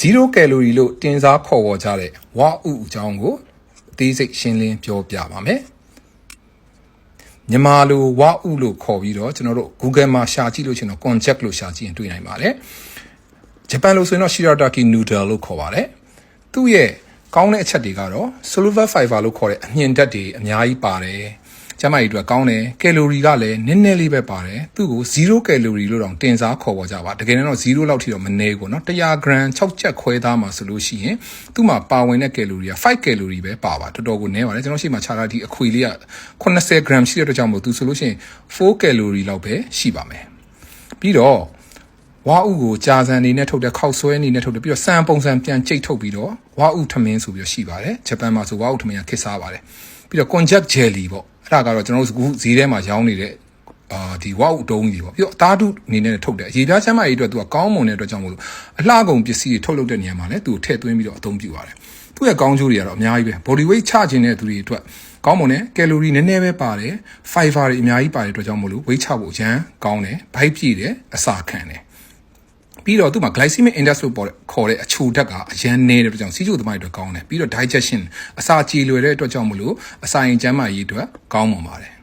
0ကယ်လိုရီလို့တင်စားခေါ်ဝေါ်ကြတဲ့ဝါဥအကြောင်းကိုအသေးစိတ်ရှင်းလင်းပြောပြပါမယ်မြန်မာလိုဝါဥလို့ခေါ်ပြီးတော့ကျွန်တော်တို့ Google မှာရှာကြည့်လို့ရှိရင်တော့ concept လို့ရှာကြည့်ရင်တွေ့နိုင်ပါတယ်ဂျပန်လိုဆိုရင်တော့ shirataki noodle လို့ခေါ်ပါတယ်သူ့ရဲ့ကောင်းတဲ့အချက်တွေကတော့ silver fiber လို့ခေါ်တဲ့အမြင့်ဓာတ်တွေအများကြီးပါတယ် ကျမကြီးတို့ကောင်းတယ်ကယ်လိုရီကလည်းနည်းနည်းလေးပဲပါတယ်သူ့ကို0ကယ်လိုရီလို့တောင်တင်စားခေါ်ပေါ်ကြပါတကယ်တော့0လောက်ထိတော့မနေဘူးเนาะ100 gram 6ချက်ခွဲသားမှာဆိုလို့ရှိရင်သူ့မှာပါဝင်တဲ့ကယ်လိုရီက5ကယ်လိုရီပဲပါပါတော်တော်ကိုနည်းပါတယ်ကျွန်တော်ရှိမှခြားထားဒီအခွေလေးက80 gram ရှိတဲ့အတွက်ကြောင့်မို့သူဆိုလို့ရှိရင်4ကယ်လိုရီလောက်ပဲရှိပါမယ်ပြီးတော့ဝါဥကိုကြာစံနေနဲ့ထုတ်တဲ့ခောက်ဆွဲနေနဲ့ထုတ်တယ်ပြီးတော့စံပုံစံပြန်ကြိတ်ထုတ်ပြီးတော့ဝါဥထမင်းဆိုပြီးတော့ရှိပါတယ်ဂျပန်မှာဆိုဝါဥထမင်းကခစ်စားပါတယ်ပြီးတော့ konjac jelly ပေါ့ အဲ့ဒါကတော့ကျွန်တော်တို့ဈေးထဲမှာရောင်းနေတဲ့အာဒီဝါဥတုံးကြီးပေါ့ပြီးတော့အသားတုအနေနဲ့ထုတ်တယ်ရေပြားချမ်းမကြီးအတွက်သူကကောင်းမွန်တဲ့အတွက်ကြောင့်မို့လို့အလှကုန်ပစ္စည်းတွေထုတ်လုပ်တဲ့နေရာမှာလည်းသူ့ကိုထည့်သွင်းပြီးတော့အသုံးပြုပါတယ်သူ့ရဲ့ကောင်းကျိုးတွေကတော့အများကြီးပဲ body weight ချခြင်းတဲ့သူတွေအတွက်ကောင်းမွန်တယ်ကယ်လိုရီနည်းနည်းပဲပါတယ် fiber တွေအများကြီးပါတယ်အတွက်ကြောင့်မို့လို့ weight ချဖို့အရန်ကောင်းတယ်ဘိုက်ပြည့်တယ်အစာခံတယ် ပြီးတော့သူ့မှာ glycemic index လို့ပေါ်တဲ့ခေါ်တဲ့အချိုဓာတ်ကအရန်နည်းတဲ့အတွက်ကြောင့်စီးချိုသမားတွေအတွက်ကောင်းတယ်ပြီးတော့ digestion အစာကြေလွယ်တဲ့အတွက်ကြောင့်မလို့အစာရင်ကျန်းမာရေးအတွက်ကောင်းမွန်ပါတယ်